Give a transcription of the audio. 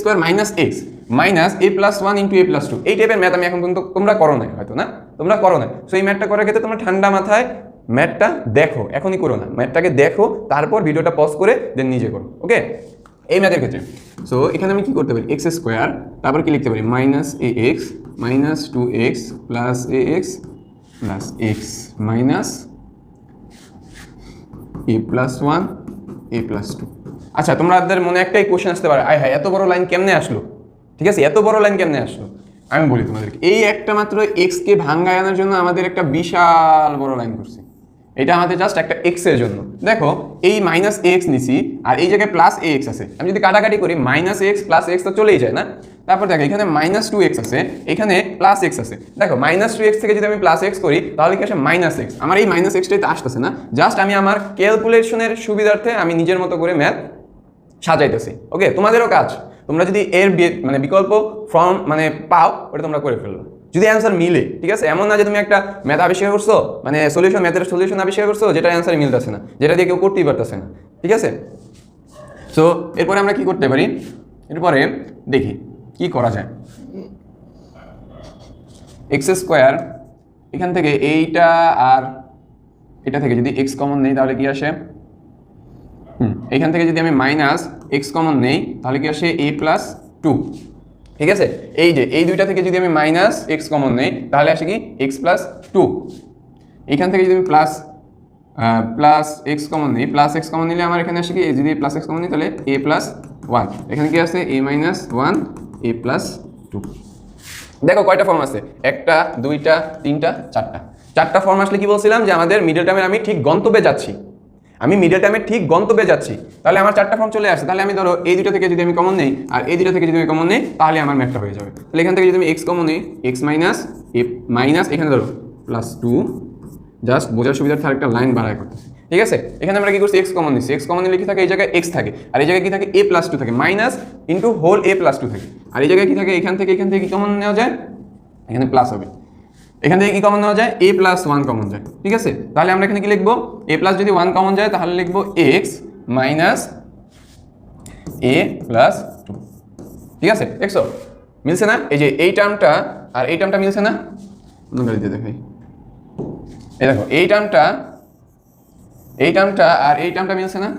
Square minus X minus A plus one into A plus two এই টাইপের math আমি এখন পর্যন্ত তোমরা করো নাই হয়তো, না? তোমরা করো না সো এই ম্যাথটা করার ক্ষেত্রে তোমরা ঠান্ডা মাথায় ম্যাথটা দেখো, এখনই করো না। ম্যাথটাকে দেখো, তারপর ভিডিওটা পজ করে দেন নিজে করো ওকে এই ম্যাথের ক্ষেত্রে। সো এখানে আমি কি করতে পারি? এক্স স্কোয়ার তারপর কি লিখতে পারি? Minus A X minus two X plus A X plus X minus A plus one A plus two আচ্ছা তোমাদের মনে একটাই কোশ্চেন আসতে পারে, আয় হ্যাঁ এত বড় লাইন কেমনে আসলো? ঠিক আছে, এত বড় লাইন কেমনে আসলো? আমি বলি তোমাদেরকে, এই একটা মাত্র এক্সকে ভাঙ্গায় আনার জন্য আমাদের একটা বিশাল বড় লাইন করছি। এটা আমাদের জাস্ট একটা এক্সের জন্য। দেখো, এই মাইনাস এক্স নিছি, আর এই জায়গায় প্লাস এ এক্স আছে। আমি যদি কাটাকাটি করি মাইনাস এক্স প্লাস এক্স তো চলেই যায় না? তারপর দেখো, এখানে মাইনাস টু এক্স আছে, এখানে প্লাস এক্স আছে। দেখো মাইনাস টু এক্স থেকে যদি আমি প্লাস এক্স করি, তাহলে কি আসে মাইনাস এক্স আমার এই মাইনাস এক্সটাই তো আসতেছে না। জাস্ট আমি আমার ক্যালকুলেশনের সুবিধার্থে আমি নিজের মতো করে ম্যাথ সাজাইতেছি। ওকে তোমাদেরও কাজ। তোমরা যদি এর মানে বিকল্প ফর্ম মানে পাও, ওটা তোমরা করে ফেলল যদি অ্যান্সার মিলে, ঠিক আছে? এমন না যে তুমি একটা ম্যাথ আবিষ্কার করছ মানে সলিউশন ম্যাথের সলিউশন আবিষ্কার করছ, যেটা অ্যান্সার মিলতেছে না, যেটা দিয়ে কেউ করতেই পারতেছে না, ঠিক আছে? সো এরপরে আমরা কি করতে পারি? এরপরে দেখি, কি করা যায়। এক্স স্কোয়ার এখান থেকে এইটা আর এটা থেকে যদি এক্স কমন নেই, তাহলে কি আসে? এখান থেকে যদি আমি মাইনাস এক্স কমন নেই, তাহলে কি আসে এ প্লাস টু ঠিক আছে? এই যে, এই দুইটা থেকে যদি আমি মাইনাস এক্স কমন নেই, তাহলে আসে কি? এক্স প্লাস টু এখান থেকে যদি আমি প্লাস প্লাস এক্স কমন নেই প্লাস এক্স কমন নিলে আমার এখানে আসে কি? যদি প্লাস এক্স কমন নিই, তাহলে এ প্লাস ওয়ান এখানে কি আছে A minus one A plus two দেখো, কয়টা ফর্ম আছে? একটা, দুইটা, তিনটা, চারটা। চারটা ফর্ম আসলে কি বলছিলাম? যে আমাদের মিডল টার্মে আমি ঠিক গন্তব্যে যাচ্ছি। আমি মিডল টার্মে ঠিক গন্তব্যে যাচ্ছি। তাহলে আমার চারটা ফর্ম চলে আসে। তাহলে আমি ধরো এই দুটো থেকে যদি আমি কমন নেই আর এই দুটো থেকে যদি আমি কমন নেই, তাহলে আমার ম্যাথটা হয়ে যাবে। তাহলে এখান থেকে যদি আমি এক্স কমন নেই এক্স মাইনাস এ মাইনাস এখানে ধরো প্লাস টু জাস্ট বোঝার সুবিধার্থে আরেকটা লাইন বাড়ায় করতেছি ঠিক আছে? এখানে আমরা কি করছি? এক্স কমন নিচ্ছি। এক্স কমন কি থাকে এই জায়গায় এক্স থাকে। আর এই জায়গায় কি থাকে? এ প্লাস টু থাকে। Minus into whole A plus two থাকে। আর এই জায়গায় কি থাকে? এখান থেকে এখান থেকে কি কমন নেওয়া যায়? এখানে প্লাস হবে। এখান থেকে কি কমন নেওয়া যায়? এ প্লাস ওয়ান কমন যায়। ঠিক আছে? তাহলে আমরা এখানে কি লিখব? এ প্লাস যদি ওয়ান কমন যায়, তাহলে লিখব X minus A plus two ঠিক আছে? দেখছ মিলছে না? এই যে এই টার্মটা আর এই টার্মটা মিলছে না? দেখাই এই দেখো, এই টার্মটা এই টার্মটা আর এই টার্মটা মিলছে না?